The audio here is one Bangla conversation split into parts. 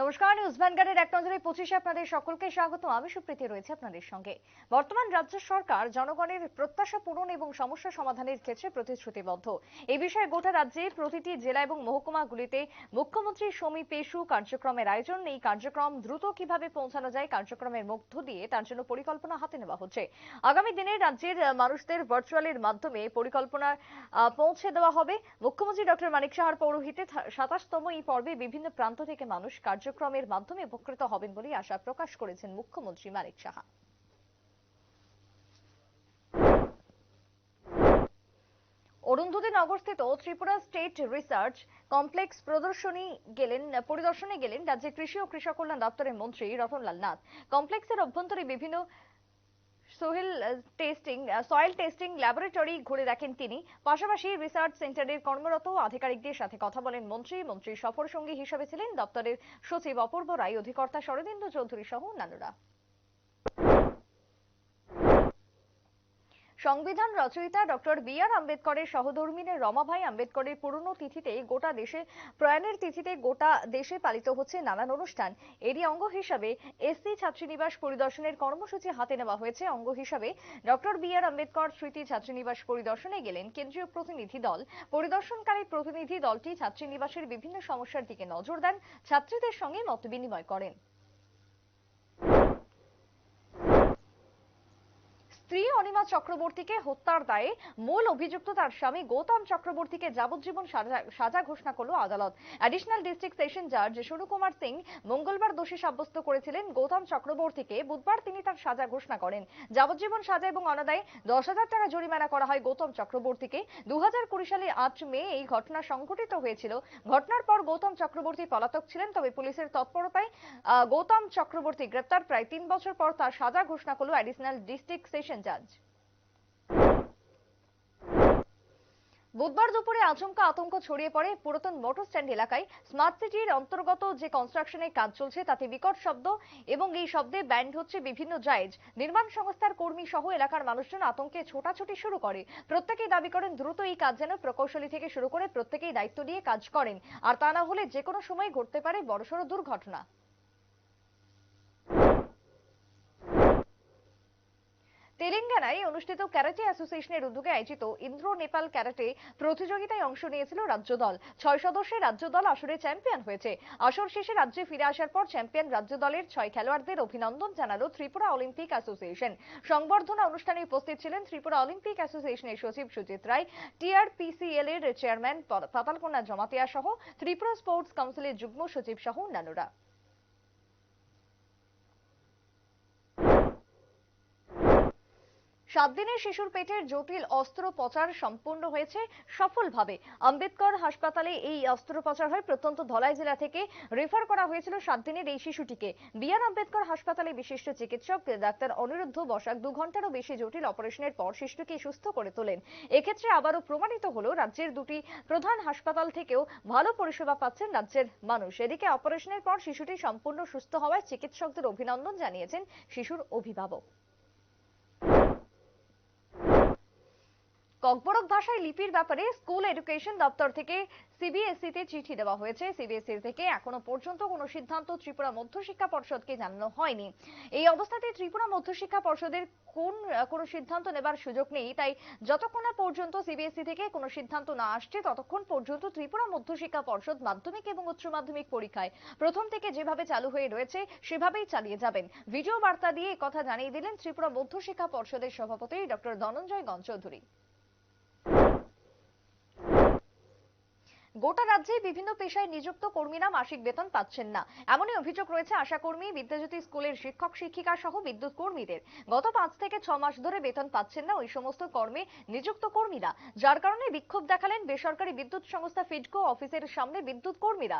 নমস্কার, নিউজ ভ্যানগার্ডের এক নজরে পঁচিশে আপনাদের সকলকে স্বাগত আমি সুপ্রীতি রয়েছে আপনাদের সঙ্গে। বর্তমান রাজ্য সরকার জনগণের প্রত্যাশা পূরণ এবং সমস্যা সমাধানের ক্ষেত্রে প্রতিশ্রুতিবদ্ধ। এই বিষয়ে গোটা রাজ্যে প্রতিটি জেলা এবং মহকুমাগুলিতে মুখ্যমন্ত্রী সমী পেশু কার্যক্রমের আয়োজন। এই কার্যক্রম দ্রুত কীভাবে পৌঁছানো যায়, কার্যক্রমের মধ্য দিয়ে তার জন্য পরিকল্পনা হাতে নেওয়া হচ্ছে। আগামী দিনে রাজ্যের মানুষদের ভার্চুয়ালের মাধ্যমে পরিকল্পনা পৌঁছে দেওয়া হবে। মুখ্যমন্ত্রী ডক্টর মানিক সাহার পৌরোহিতে সাতাশতম এই পর্বে বিভিন্ন প্রান্ত থেকে মানুষ কার্যক্রমের মাধ্যমে উপকৃত হবেন বলে আশা প্রকাশ করেছেন মুখ্যমন্ত্রী মানিক সাহা। অরুন্ধতী নগরস্থিত ত্রিপুরা স্টেট রিসার্চ কমপ্লেক্স প্রদর্শনী গেলেন, পরিদর্শনে গেলেন রাজ্যের কৃষি ও কৃষক কল্যাণ দপ্তরের মন্ত্রী রতনলাল নাথ। কমপ্লেক্সের অভ্যন্তরে বিভিন্ন soil testing soil testing laboratory ঘুরে দেখেন তিনি। পাশাপাশি রিসার্চ সেন্টারের কর্মরত আধিকারিকদের সাথে কথা বলেন মন্ত্রী। মন্ত্রীর সফর সঙ্গী হিসেবে ছিলেন দপ্তরের সচিব অপূর্ব রায়, অধিকর্তা শরদিন্দু চৌধুরী সহ অন্যান্যরা। সংবিধান রচয়িতা ডক্টর বি আর আম্বেদকরের সহধর্মিনী রমাভাই আম্বেদকরের পুরনো তিথিতে গোটা দেশে, প্রয়াণের তিথিতে গোটা দেশে পালিত হচ্ছে নানান অনুষ্ঠান। এরই অঙ্গ হিসাবে এসসি ছাত্রীনিবাস পরিদর্শনের কর্মসূচি হাতে নেওয়া হয়েছে। অঙ্গ হিসাবে ডক্টর বি আর আম্বেদকর স্মৃতি ছাত্রীনিবাস পরিদর্শনে গেলেন কেন্দ্রীয় প্রতিনিধি দল। পরিদর্শনকারী প্রতিনিধি দলটি ছাত্রীনিবাসের বিভিন্ন সমস্যার দিকে নজর দেন, ছাত্রীদের সঙ্গে মত বিনিময় করেন। স্ত্রী চক্রবর্তীকে হত্যার দায়ে মূল অভিযুক্ত তার স্বামী গৌতম চক্রবর্তীকে যাবজ্জীবন সাজা- ঘোষণা করল আদালত। অ্যাডিশনাল ডিস্ট্রিক্ট সেশন জাজ সুনু কুমার সিং মঙ্গলবার দোষী সাব্যস্ত করেছিলেন গৌতম চক্রবর্তীকে। বুধবার তিনি তার সাজা ঘোষণা করেন। যাবজ্জীবন সাজা এবং অনাদায়ে দশ হাজার টাকা জরিমানা করা হয় গৌতম চক্রবর্তীকে। দু হাজার কুড়ি সালে আট মে এই ঘটনা সংঘটিত হয়েছিল। ঘটনার পর গৌতম চক্রবর্তী পলাতক ছিলেন, তবে পুলিশের তৎপরতায় গৌতম চক্রবর্তী গ্রেপ্তার। প্রায় তিন বছর পর তার সাজা ঘোষণা করল অ্যাডিশনাল ডিস্ট্রিক্ট সেশন জাজ বুধবার দুপুরে আচমকা আতঙ্ক ছড়িয়ে পড়ে পুরাতন মোটর স্ট্যান্ড এলাকায় স্মার্ট সিটির অন্তর্গত যে কনস্ট্রাকশনের কাজ চলছে, তাতে বিকট শব্দ এবং এই শব্দে ব্যান্ড হচ্ছে বিভিন্ন জায়েজ নির্মাণ সংস্থার কর্মী সহ এলাকার মানুষজন আতঙ্কে ছোটাছুটি শুরু করে। প্রত্যেকেই দাবি করেন, দ্রুত এই কাজ যেন প্রকৌশলী থেকে শুরু করে প্রত্যেকেই দায়িত্ব নিয়ে কাজ করেন। আর তা না হলে যে কোনো সময় ঘটতে পারে বড়সড় দুর্ঘটনা। তেলেঙ্গানায় অনুষ্ঠিত ক্যারাটে অ্যাসোসিয়েশনের উদ্যোগে আয়োজিত ইন্দ্র নেপাল ক্যারাটে প্রতিযোগিতায় অংশ নিয়েছিল রাজ্য দল ছয় সদস্যের রাজ্য দল আসরে চ্যাম্পিয়ন হয়েছে। আসর শেষে রাজ্যে ফিরে আসার পর চ্যাম্পিয়ন রাজ্য দলের ছয় খেলোয়াড়দের অভিনন্দন জানালো ত্রিপুরা অলিম্পিক অ্যাসোসিয়েশন। সংবর্ধনা অনুষ্ঠানে উপস্থিত ছিলেন ত্রিপুরা অলিম্পিক অ্যাসোসিয়েশনের সচিব সুজিত রায়, টিআরপিসিএল এর চেয়ারম্যান পাতালকন্যা জমাতিয়া সহ ত্রিপুরা স্পোর্টস কাউন্সিলের যুগ্ম সচিব সহ অন্যান্যরা। সাত দিনের শিশুর পেটের জটিল অস্ত্রোপচার সম্পূর্ণ হয়েছে সফলভাবে। আম্বেদকর হাসপাতালে এই অস্ত্রোপচার হয়। প্রত্যন্ত ধলাই জেলা থেকে রেফার করা হয়েছিল সাত দিনের এই শিশুটিকে। বিআর আম্বেদকর হাসপাতালে বিশিষ্ট চিকিৎসক ডাক্তার অনিরুদ্ধ বসাক দু ঘন্টারও বেশি জটিল অপারেশনের পর শিশুটিকে সুস্থ করে তোলেন। এক্ষেত্রে আবারও প্রমাণিত হলো, রাজ্যের দুটি প্রধান হাসপাতাল থেকেও ভালো পরিষেবা পাচ্ছেন রাজ্যের মানুষ। এদিকে অপারেশনের পর শিশুটি সম্পূর্ণ সুস্থ হওয়ায় চিকিৎসকদের অভিনন্দন জানিয়েছেন শিশুর অভিভাবক। ককবরক ভাষায় লিপির ব্যাপারে স্কুল এডুকেশন দপ্তর থেকে সিবিএসই তে চিঠি দেওয়া হয়েছে। সিবিএসই থেকে এখনও পর্যন্ত কোনো সিদ্ধান্ত ত্রিপুরা মধ্যশিক্ষা পর্ষদকে জানানো হয়নি। এই অবস্থাতে ত্রিপুরা মধ্যশিক্ষা পর্ষদের কোন, কোনো সিদ্ধান্ত নেবার সুযোগ নেই, তাই যতক্ষণ না পর্যন্ত সিবিএসই থেকে কোনো সিদ্ধান্ত না আসছে, ততক্ষণ পর্যন্ত ত্রিপুরা মধ্যশিক্ষা পর্ষদ মাধ্যমিক এবং উচ্চ মাধ্যমিক পরীক্ষায় প্রথম থেকে যেভাবে চালু হয়ে রয়েছে, সেভাবেই চালিয়ে যাবেন। ভিডিও বার্তা দিয়ে কথা জানিয়ে দিলেন ত্রিপুরা মধ্যশিক্ষা পর্ষদের সভাপতি ডক্টর ধনঞ্জয় গণ গোটা রাজ্যে বিভিন্ন পেশায় নিযুক্ত কর্মীরা মাসিক বেতন পাচ্ছেন না। এমনই অভিযোগ রয়েছে আশাকর্মী, বিদ্যাজ্যোতি স্কুলের শিক্ষক, শিক্ষিকা সহ বিদ্যুৎ কর্মীদের। গত পাঁচ থেকে ছ মাস ধরে বেতন পাচ্ছেন না ওই সমস্ত কর্মে, নিযুক্ত কর্মীরা। যার কারণে বিক্ষোভ দেখালেন বেসরকারি বিদ্যুৎ সংস্থা ফিডকো অফিসের সামনে বিদ্যুৎ কর্মীরা।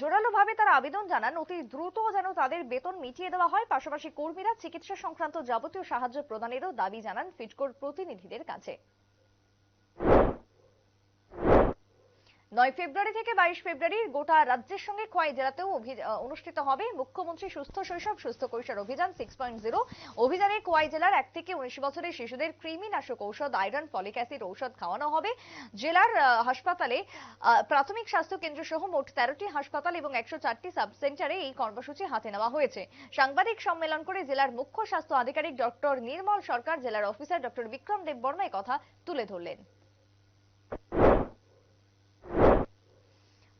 জোরালো ভাবে তারা আবেদন জানান, অতি দ্রুত যেন তাদের বেতন মিটিয়ে দেওয়া হয়। পাশাপাশি কর্মীরা চিকিৎসা সংক্রান্ত যাবতীয় সাহায্য প্রদানেরও দাবি জানান ফিডকোর প্রতিনিধিদের কাছে। নয় ফেব্রুয়ারি থেকে বাইশ ফেব্রুয়ারি গোটা রাজ্যের সঙ্গে খোয়াই জেলাতেও অনুষ্ঠিত হবে। মুখ্যমন্ত্রী সুস্থ শৈশব, সুস্থ কৈশোর অভিযান সিক্স পয়েন্ট জিরো অভিযানে খোয়াই জেলার এক থেকে উনিশ বছরের শিশুদের কৃমিনাশক ঔষধ আয়রন ফলিক অ্যাসিড ঔষধ খাওয়ানো হবে। জেলার হাসপাতালে প্রাথমিক স্বাস্থ্য কেন্দ্র সহ মোট তেরোটি হাসপাতাল এবং একশো চারটি সাব সেন্টারে এই কর্মসূচি হাতে নেওয়া হয়েছে। সাংবাদিক সম্মেলন করে জেলার মুখ্য স্বাস্থ্য আধিকারিক ডক্টর নির্মল সরকার, জেলার অফিসার ডক্টর বিক্রম দেব বর্মা এই কথা তুলে ধরলেন।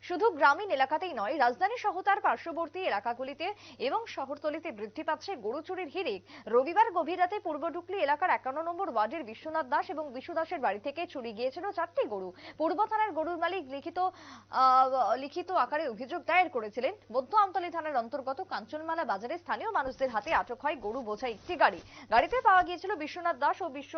শুধু গ্রামীণ এলাকাতেই নয়, রাজধানী সহ তার পার্শ্ববর্তী এলাকাগুলিতে এবং শহরতলিতে বৃদ্ধি পাচ্ছে গরু চুরির হিড়িক। রবিবার গভীর রাতে পূর্ব ডুকলি এলাকার একান্ন নম্বর ওয়ার্ডের বিশ্বনাথ দাস এবং বিশু দাসের বাড়ি থেকে চুরি গিয়েছিল চারটি গরু। পূর্ব থানার গরুর মালিক লিখিত লিখিত আকারে অভিযোগ দায়ের করেছিলেন। মধ্য আমতলী থানার অন্তর্গত কাঞ্চনমালা বাজারে স্থানীয় মানুষদের হাতে আটক হয় গরু বোঝাই একটি গাড়ি। গাড়িতে পাওয়া গিয়েছিল বিশ্বনাথ দাস ও বিশ্ব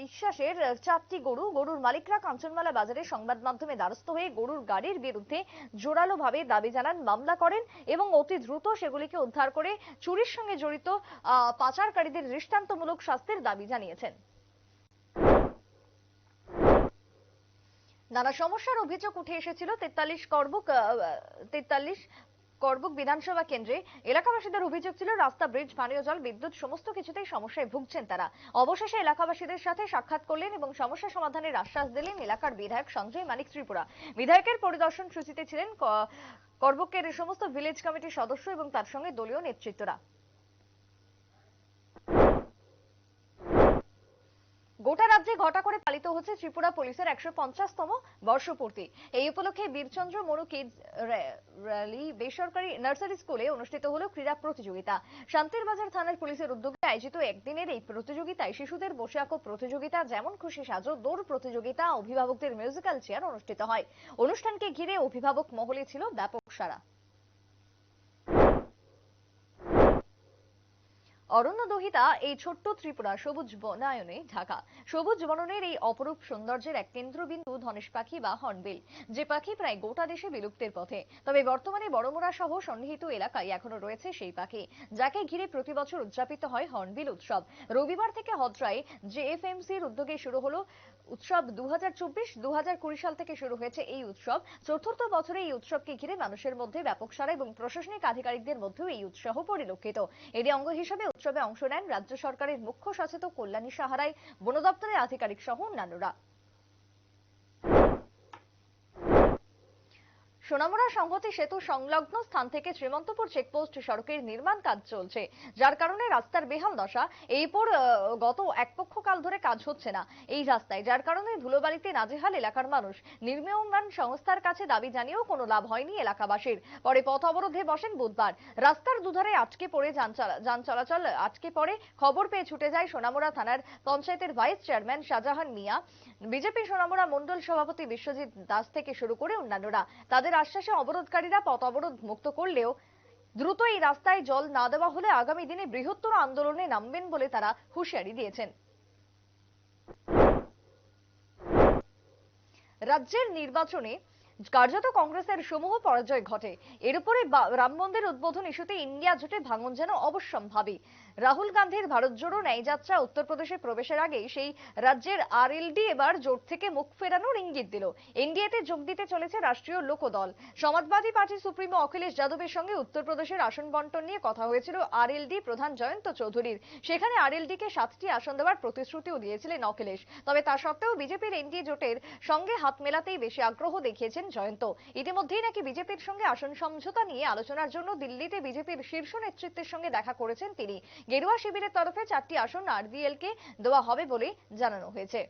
বিশ্বাসের চারটি গরু। গরুর মালিকরা কাঞ্চনমালা বাজারে সংবাদ মাধ্যমে দ্বারস্থ হয়ে গরুর গাড়ির বিরুদ্ধে জোরালোভাবে দাবি জানান, মামলা করেন এবং অতি দ্রুত সেগুলিকে উদ্ধার করে চুরির সঙ্গে জড়িত পাচারকারীদের দৃষ্টান্তমূলক শাস্তির দাবি জানিয়েছেন। নানা সমস্যার অভিযোগ উঠে এসেছিল তেতাল্লিশ কর্ম তেতাল্লিশ করবুক বিধানসভা কেন্দ্রে। এলাকাবাসীদের অভিযোগ ছিল, রাস্তা, ব্রিজ, পানীয় জল, বিদ্যুৎ, সমস্ত কিছুতেই সমস্যায় ভুগছেন তারা। অবশেষে এলাকাবাসীদের সাথে সাক্ষাৎ করলেন এবং সমস্যা সমাধানের আশ্বাস দিলেন এলাকার বিধায়ক সঞ্জয় মানিক ত্রিপুরা। বিধায়কের পরিদর্শন সূচিতে ছিলেন করবুকের সমস্ত ভিলেজ কমিটির সদস্য এবং তার সঙ্গে দলীয় নেতৃত্বরা। গোটা রাজ্যে ঘটা করে পালিত হচ্ছে ত্রিপুরা পুলিশের একশো পঞ্চাশতম বর্ষপূর্তি। এই উপলক্ষে বীরচন্দ্র মনু কিডস র্যালি বেসরকারি নার্সারি স্কুলে অনুষ্ঠিত হলো ক্রীড়া প্রতিযোগিতা। শান্তির বাজার থানার পুলিশের উদ্যোগে আয়োজিত একদিনের এই প্রতিযোগিতায় শিশুদের বসে আঁকো প্রতিযোগিতা যেমন খুশি সাজো দৌড় প্রতিযোগিতা, অভিভাবকদের মিউজিক্যাল চেয়ার অনুষ্ঠিত হয়। অনুষ্ঠানকে ঘিরে অভিভাবক মহলে ছিল ব্যাপক সারা অরণ্য দহিতা এই ছোট্ট ত্রিপুরা সবুজ বনায়নে ঢাকা। সবুজ বননের এই অপরূপ সৌন্দর্যের এক কেন্দ্রবিন্দু ধনেশ পাখি বা হর্নবিল, যে পাখি প্রায় গোটা দেশে বিলুপ্তের পথে। তবে বর্তমানে বড়মোড়া সহ সন্নিহিত এলাকায় এখনও রয়েছে সেই পাখি, যাকে ঘিরে প্রতি বছর উদযাপিত হয় হর্নবিল উৎসব। রবিবার থেকে হজরায় জেএফএমসির উদ্যোগে শুরু হলো উৎসব দু সাল থেকে শুরু হয়েছে এই উৎসব। চতুর্থ বছরে এই উৎসবকে ঘিরে মানুষের মধ্যে ব্যাপক সারা এবং প্রশাসনিক আধিকারিকদের মধ্যেও এই উৎসাহ পরিলক্ষিত। এর অঙ্গ হিসেবে উৎসবে অংশ নেন রাজ্য সরকারের মুখ্য সচেতক কল্যাণী সাহারায় বন দপ্তরের আধিকারিক সহ অন্যান্যরা। সোনামুড়া সংহতি সেতু সংলগ্ন স্থান থেকে শ্রীমন্তপুর চেকপোস্ট সড়কের নির্মাণ কাজ চলছে। যার কারণে রাস্তার বেহাল দশা। এরপর আহ, গত এক পক্ষ কাল ধরে কাজ হচ্ছে না এই রাস্তায় যার কারণে ধুলোবালিতে নাজেহাল এলাকার মানুষ। নির্মীয়মান সংস্থার কাছে দাবি জানিয়েও কোনো লাভ হয়নি এলাকাবাসীর। পরে পথ অবরোধে বসেন বুধবার। রাস্তার দুধারে আটকে পড়ে যান চলাচল। আটকে পড়ে খবর পেয়ে ছুটে যায় সোনামুড়া থানার পঞ্চায়েতের vice chairman Shahjahan Mia. BJP Sonamura Mondal সভাপতি বিশ্বজিৎ দাস থেকে শুরু করে অন্যান্যরা। তাদের আশ্বাসে অবরোধকারীরা পথ অবরোধ মুক্ত করলেও দ্রুত এই রাস্তায় জল না দেওয়া হলে আগামী দিনে বৃহত্তর আন্দোলনে নামবেন বলে তারা হুঁশিয়ারি দিয়েছেন। রাজ্যের নির্বাচনে কার্যত কংগ্রেসের সমূহ পরাজয় ঘটে। এর উপরে রাম মন্দির উদ্বোধন ইস্যুতে ইন্ডিয়া জোটে ভাঙন যেন অবশ্যম্ভাবী। রাহুল গান্ধীর ভারত জোড়ো ন্যায়যাত্রা উত্তরপ্রদেশে প্রবেশের আগেই সেই রাজ্যের আরএলডি এবার জোট থেকে মুখ ফেরানোর ইঙ্গিত দিল। এনডিএতে যোগ দিতে চলেছে রাষ্ট্রীয় লোকদল। সমাজবাদী পার্টি সুপ্রিমো অখিলেশ যাদবের সঙ্গে উত্তরপ্রদেশের আসন বন্টন নিয়ে কথা হয়েছিল আরএলডি প্রধান জয়ন্ত চৌধুরীর। সেখানে আরএলডি কে সাতটি আসন দেওয়ার প্রতিশ্রুতিও দিয়েছিলেন অখিলেশ। তবে তা সত্ত্বেও বিজেপির এনডিএ জোটের সঙ্গে হাত মেলাতেই বেশি আগ্রহ দেখিয়েছেন জয়ন্ত। ইতিমধ্যেই নাকি বিজেপির সঙ্গে আসন সমঝোতা নিয়ে আলোচনার জন্য দিল্লিতে বিজেপির শীর্ষ নেতৃত্বের সঙ্গে দেখা করেছেন তিনি। গেরুয়া শিবিরের তরফে চারটি আসন আরবিএল কে দেওয়া হবে বলে জানানো হয়েছে।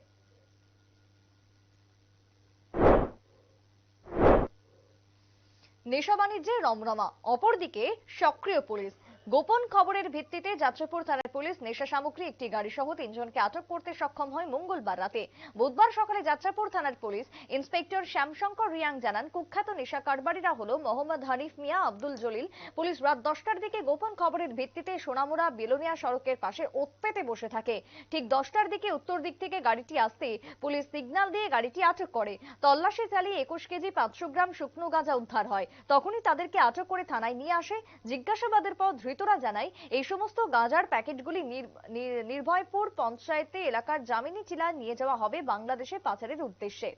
নেশা বাণিজ্যে রমরমা, অপরদিকে সক্রিয় পুলিশ। গোপন খবরের ভিত্তিতে যাত্রাপুর থানার পুলিশ নেশা সামগ্রী, একটি গাড়ি সহ তিনজনকে আটক করতে সক্ষম হয় মঙ্গলবার রাতে। বুধবার সকালে যাত্রাপুর থানার পুলিশ ইন্সপেক্টর শ্যামশঙ্কর রিয়াং জানান, কুখ্যাত নেশা কারবারিরা হলো মোহাম্মদ হানিফ মিয়া, আব্দুল জলিল। পুলিশ রাত দশটার দিকে গোপন খবরের ভিত্তিতে সোনামুড়া, বেলোনিয়া সড়কের পাশে ওৎপেতে বসে থাকে। ঠিক দশটার দিকে উত্তর দিক থেকে গাড়িটি আসতে পুলিশ সিগন্যাল দিয়ে গাড়িটি আটক করে। তল্লাশি চালিয়ে একুশ কেজি পাঁচশো গ্রাম শুকনো গাঁজা উদ্ধার হয়। তখনই তাদেরকে আটক করে থানায় নিয়ে আসে। জিজ্ঞাসাবাদের পর ধৃতরা জানায়, এই সমস্ত গাঁজার প্যাকেটগুলি নির্ভয়পুর পঞ্চায়েতে এলাকার জামিনী চিলায় নিয়ে যাওয়া হবে বাংলাদেশে পাচারের উদ্দেশ্যে।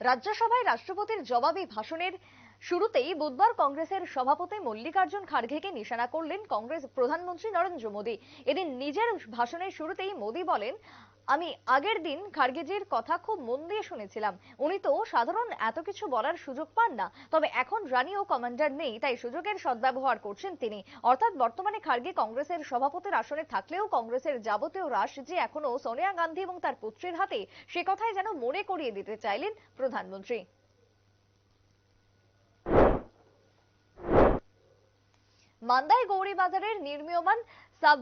রাজ্যসভায় রাষ্ট্রপতির জবাবি ভাষণের শুরুতেই বুধবার কংগ্রেসের সভাপতি মল্লিকার্জুন খাড়গেকে নিশানা করলেন কংগ্রেস প্রধানমন্ত্রী নরেন্দ্র মোদী। এদিন নিজের ভাষণের শুরুতেই মোদী বলেন আমি আগের দিন খার্গেজির কথা খুব মন দিয়ে শুনেছিলাম। উনি তো সাধারণ এত কিছু বলার সুযোগ পান না। তবে এখন রানী ও কমান্ডার নেই, তাই সুযোগের সদ্ব্যবহার করছেন তিনি। অর্থাৎ বর্তমানে খার্গে কংগ্রেসের সভাপতির আসনে থাকলেও কংগ্রেসের যাবতীয় রাশ যে এখনও সোনিয়া গান্ধী এবং তার পুত্রের হাতে, সে কথাই যেন মনে করিয়ে দিতে চাইলেন প্রধানমন্ত্রী। মান্দায় গৌরীবাজারের নির্মীয়মান সাব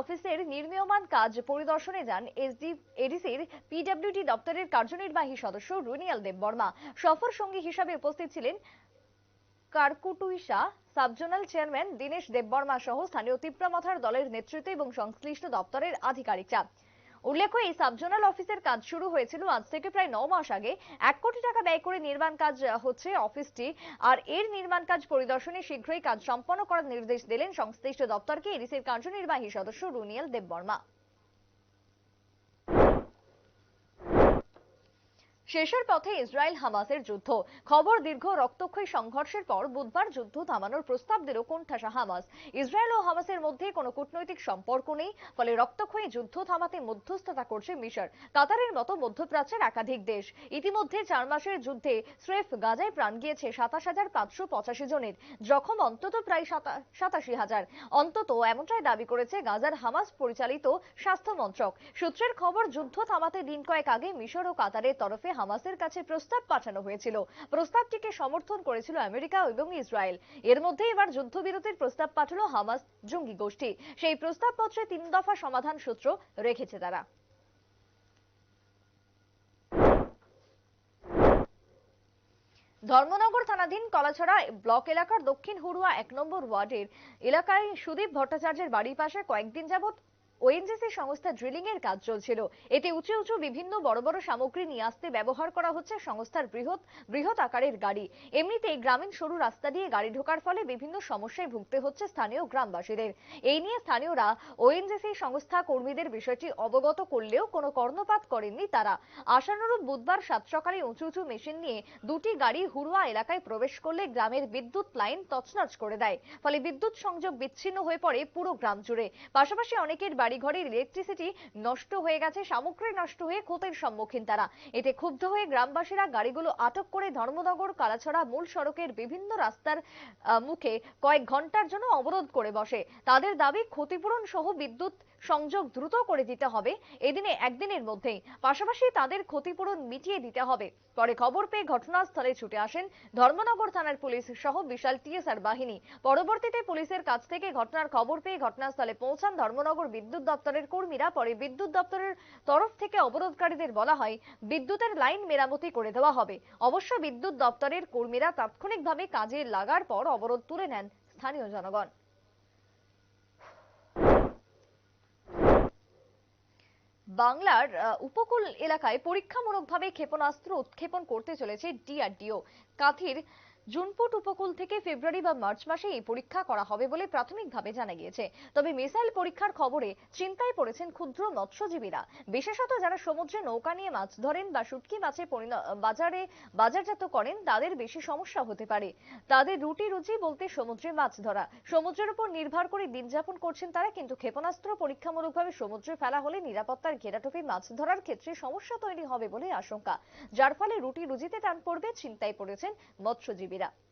অফিসের নির্মীয়মান কাজ পরিদর্শনে যান এসডি এডিসির পিডব্লিউডি দপ্তরের কার্যনির্বাহী সদস্য রুনিয়াল দেববর্মা। সফর সঙ্গী হিসাবে উপস্থিত ছিলেন কারকুটুইশা সাবজোনাল চেয়ারম্যান দীনেশ দেববর্মা সহ স্থানীয় তিপ্রামথার দলের নেতৃত্ব এবং সংশ্লিষ্ট দপ্তরের আধিকারিকরা। উল্লেখ্য, এই সাবজোনাল অফিসের কাজ শুরু হয়েছিল আজ থেকে প্রায় ন মাস আগে। এক কোটি টাকা ব্যয় করে নির্মাণ কাজ হচ্ছে অফিসটি। আর এর নির্মাণ কাজ পরিদর্শনে শীঘ্রই কাজ সম্পন্ন করার নির্দেশ দিলেন সংশ্লিষ্ট দপ্তরকে। এডিসির কার্যনির্বাহী সদস্য রুনিয়াল দেববর্মা। শেষের পথে ইসরায়েল হামাসের যুদ্ধ। খবর দীর্ঘ রক্তক্ষয়ী সংঘর্ষের পর বুধবার যুদ্ধ থামানোর প্রস্তাব দিল কোণঠাসা হামাস। ইসরায়েল ও হামাসের মধ্যে কোনো কূটনৈতিক সম্পর্ক নেই, ফলে রক্তক্ষয়ী যুদ্ধ থামাতে মধ্যস্থতা করছে মিশর, কাতারের মতো মধ্যপ্রাচ্যের একাধিক দেশ। ইতিমধ্যে চার মাসের যুদ্ধে স্রেফ গাজায় প্রাণ গিয়েছে সাতাশ হাজার পাঁচশো পঁচাশি জনের, জখম অন্তত প্রায় সাতাশি হাজার। অন্তত এমনটাই দাবি করেছে গাজার হামাস পরিচালিত স্বাস্থ্য মন্ত্রক। সূত্রের খবর, যুদ্ধ থামাতে দিন কয়েক আগে মিশর ও কাতারের তরফে হামাসের কাছে প্রস্তাব পাঠানো হয়েছিল। প্রস্তাবটিকে সমর্থন করেছিল আমেরিকা এবং ইসরায়েল। এর মধ্যে এবার যুদ্ধবিরতির প্রস্তাব পাঠালো হামাস জঙ্গি গোষ্ঠী। সেই প্রস্তাবপত্রে তিন দফা সমাধান সূত্র রেখেছে তারা। ধর্মনগর থানাধীন কলাছড়া ব্লক এলাকার দক্ষিণ হুড়ুয়া এক নম্বর ওয়ার্ডের এলাকায় সুদীপ ভট্টাচার্যের বাড়ির পাশে কয়েকদিন যাবত ওএনজিসি সংস্থা ড্রিলিং এর কাজ চলছিল। এতে উঁচু উঁচু বিভিন্ন বড় বড় সামগ্রী নিয়ে আসতে ব্যবহার করা হচ্ছে সংস্থার বৃহৎ বৃহৎ আকারের গাড়ি। এমনিতেই গ্রামীণ সরু রাস্তা দিয়ে গাড়ি ঢোকার ফলে বিভিন্ন সমস্যায় ভুগতে হচ্ছে স্থানীয় গ্রামবাসীদের। এই নিয়ে স্থানীয়রা ওএনজিসি সংস্থা কর্মীদের বিষয়টি অবগত করলেও কোনো কর্ণপাত করেননি তারা। আশানুরূপ বুধবার সাত সকালে উঁচু উঁচু মেশিন নিয়ে দুটি গাড়ি হুড়ুয়া এলাকায় প্রবেশ করলে গ্রামের বিদ্যুৎ লাইন তছনছ করে দেয়। ফলে বিদ্যুৎ সংযোগ বিচ্ছিন্ন হয়ে পড়ে পুরো গ্রাম জুড়ে। পাশাপাশি অনেকের বাড়িঘরের ইলেকট্রিসিটি নষ্ট হয়ে গেছে, সামগ্রী নষ্ট হয়ে ক্ষতির সম্মুখীন তারা। এতে ক্ষুব্ধ হয়ে গ্রামবাসীরা গাড়িগুলো আটক করে ধর্মনগর, কালাছড়া, মূল সড়কের বিভিন্ন রাস্তার মুখে কয়েক ঘণ্টার জন্য অবরোধ করে বসে। তাদের দাবি ক্ষতিপূরণ সহ বিদ্যুৎ সংযোগ দ্রুত করে দিতে হবে। এদিনে একদিনের মধ্যেই পাশাপাশি তাদের ক্ষতিপূরণ মিটিয়ে দিতে হবে। পরে খবর পেয়ে ঘটনাস্থলে ছুটে আসেন ধর্মনগর থানার পুলিশ সহ বিশাল টিএসআর বাহিনী। পরবর্তীতে পুলিশের কাছ থেকে ঘটনার খবর পেয়ে ঘটনাস্থলে পৌঁছান ধর্মনগর বিদ্যুৎ দপ্তরের কর্মীরা। পরে বিদ্যুৎ দপ্তরের তরফ থেকে অবরোধকারীদের বলা হয়, বিদ্যুতের লাইন মেরামতি করে দেওয়া হবে। অবশ্য বিদ্যুৎ দপ্তরের কর্মীরা তাৎক্ষণিকভাবে কাজে লাগার পর অবরোধ তুলে নেন স্থানীয় জনগণ। বাংলার উপকূল এলাকায় পরীক্ষামূলকভাবে ক্ষেপণাস্ত্র উৎক্ষেপণ করতে চলেছে ডিআরডিও কাথির জুনপুট উপকূল থেকে ফেব্রুয়ারি বা মার্চ মাসে এই পরীক্ষা করা হবে বলে প্রাথমিকভাবে জানা গিয়েছে। তবে মিসাইল পরীক্ষার খবরে চিন্তায় পড়েছেন ক্ষুদ্র মৎস্যজীবীরা বিশেষত যারা সমুদ্রে নৌকা নিয়ে মাছ ধরেন বা শুটকি মাছে বাজারে বাজারজাত করেন, তাদের বেশি সমস্যা হতে পারে। তাদের রুটি রুচি বলতে সমুদ্রে মাছ ধরা। সমুদ্রের উপর নির্ভর করে দিন যাপন করছেন তারা, কিন্তু ক্ষেপণাস্ত্র পরীক্ষামূলকভাবে সমুদ্রে ফেলা হলে নিরাপত্তার ঘেরাটোপে মাছ ধরার ক্ষেত্রে সমস্যা তৈরি হবে বলে আশঙ্কা। যার ফলে রুটি রুজিতে টান পড়বে, চিন্তায় পড়েছেন মৎস্যজীবী 있습니다.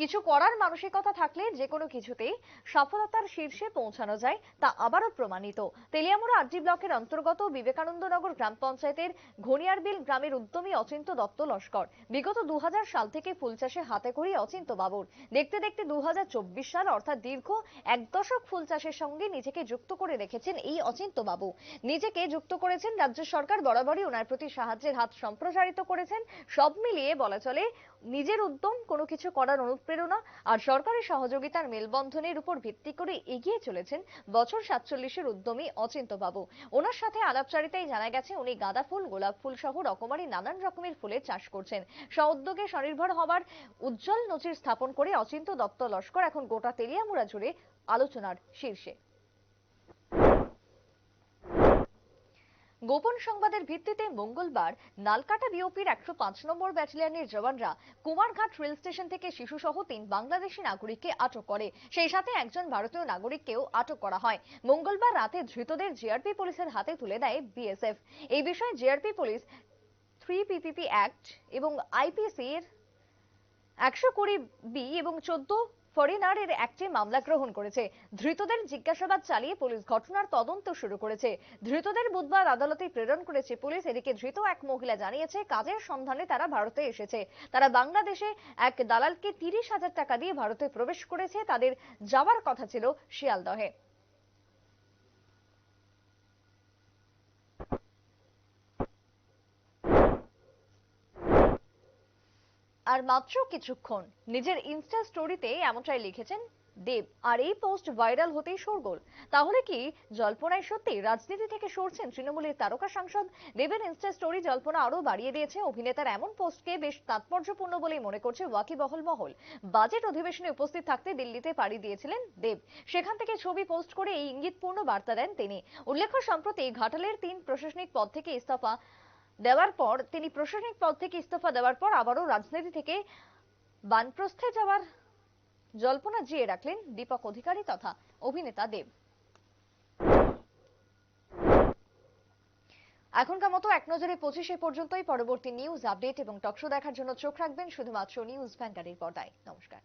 কিছু করার মানসিকতা থাকলে যে কোনো কিছুতেই সফলতার শীর্ষে পৌঁছানো যায়, তা আবারও প্রমাণিত। তেলিয়ামুড়া আরজি ব্লকের অন্তর্গত বিবেকানন্দনগর গ্রাম পঞ্চায়েতের ঘনিয়ারবিল গ্রামের উদ্যমী অচিন্ত দত্ত লস্কর। বিগত দু সাল থেকে ফুল চাষে হাতে করি অচিন্ত বাবুর। দেখতে দেখতে দু হাজার চব্বিশ সাল, অর্থাৎ দীর্ঘ এক দশক ফুল চাষের সঙ্গে নিজেকে যুক্ত করে রেখেছেন এই অচিন্ত বাবু। নিজেকে যুক্ত করেছেন রাজ্য সরকার, বরাবরই ওনার প্রতি সাহায্যের হাত সম্প্রসারিত করেছেন। সব মিলিয়ে বলা চলে নিজের উদ্যম কোনো কিছু করার অনুপ্রেরণা আর সরকারি সহযোগিতার মেলবন্ধনের উপর ভিত্তি করে এগিয়ে চলেছেন বছর সাতচল্লিশের উদ্যমী অচিন্ত বাবু ওনার সাথে আলাপচারিতায় জানা গেছে, উনি গাঁদা ফুল, গোলাপ ফুল সহ রকমারি নানান রকমের ফুলের চাষ করছেন। স্বউদ্যোগে স্বনির্ভর হবার উজ্জ্বল নজির স্থাপন করে অচিন্ত দত্ত লস্কর এখন গোটা তেলিয়ামুড়া জুড়ে আলোচনার শীর্ষে। গোপন সংবাদের ভিত্তিতে মঙ্গলবার নালকাটা বিওপির একশো পাঁচ নম্বর ব্যাটালিয়নের জওয়ানরা কুমারঘাট রেল স্টেশন থেকে শিশুসহ তিন বাংলাদেশি নাগরিককে আটক করে। সেই সাথে একজন ভারতীয় নাগরিককেও আটক করা হয়। মঙ্গলবার রাতে ধৃতদের জিআরপি পুলিশের হাতে তুলে দেয় বিএসএফ। এই বিষয়ে GRP police three PPP act এবং আইপিসির একশো কুড়ি বি এবং চোদ্দ ফরেনারের একটি মামলা গ্রহণ করেছে। ধৃতদের জিজ্ঞাসাবাদ চালিয়ে পুলিশ ঘটনার তদন্ত শুরু করেছে। ধৃতদের বুধবার আদালতে প্রেরণ করেছে পুলিশ। এদিকে ধৃত এক মহিলা জানিয়েছে, কাজের সন্ধানে তারা ভারতে এসেছে। তারা বাংলাদেশে এক দালালকে তিরিশ হাজার টাকা দিয়ে ভারতে প্রবেশ করেছে। তাদের যাওয়ার কথা ছিল শিয়ালদহে। আর মাত্র কিছুক্ষণ। নিজের ইনস্টা স্টোরিতে এমনটাই লিখেছেন, দেব, আর এই পোস্ট ভাইরাল হতেই শোরগোল। তাহলে কি জল্পনায় সত্যি রাজনীতি থেকে সরছেন তৃণমূলের তারকা সাংসদ? দেবের ইনস্টা স্টোরি জল্পনা আরও বাড়িয়ে দিয়েছে। অভিনেতার এমন পোস্টকে বেশ তাৎপর্যপূর্ণ বলেই মনে করছে ওয়াকিবহল মহল বাজেট অধিবেশনে উপস্থিত থাকতে দিল্লিতে পাড়ি দিয়েছিলেন দেব। সেখান থেকে ছবি পোস্ট করে এই ইঙ্গিতপূর্ণ বার্তা দেন তিনি। উল্লেখ্য, সম্প্রতি ঘাটালের তিন প্রশাসনিক পদ থেকে ইস্তফা দেওয়ার পর, তিনি প্রশাসনিক পদ থেকে ইস্তফা দেওয়ার পর আবারও রাজনীতি থেকে বানপ্রস্থে যাওয়ার জল্পনা জিয়ে রাখলেন দীপক অধিকারী তথা অভিনেতা দেব। এখনকার মতো এক নজরে পঁচিশে পর্যন্তই পরবর্তী নিউজ আপডেট এবং টকশো দেখার জন্য চোখ রাখবেন শুধুমাত্র নিউজ ভ্যানগাড়ির পর্দায়। নমস্কার।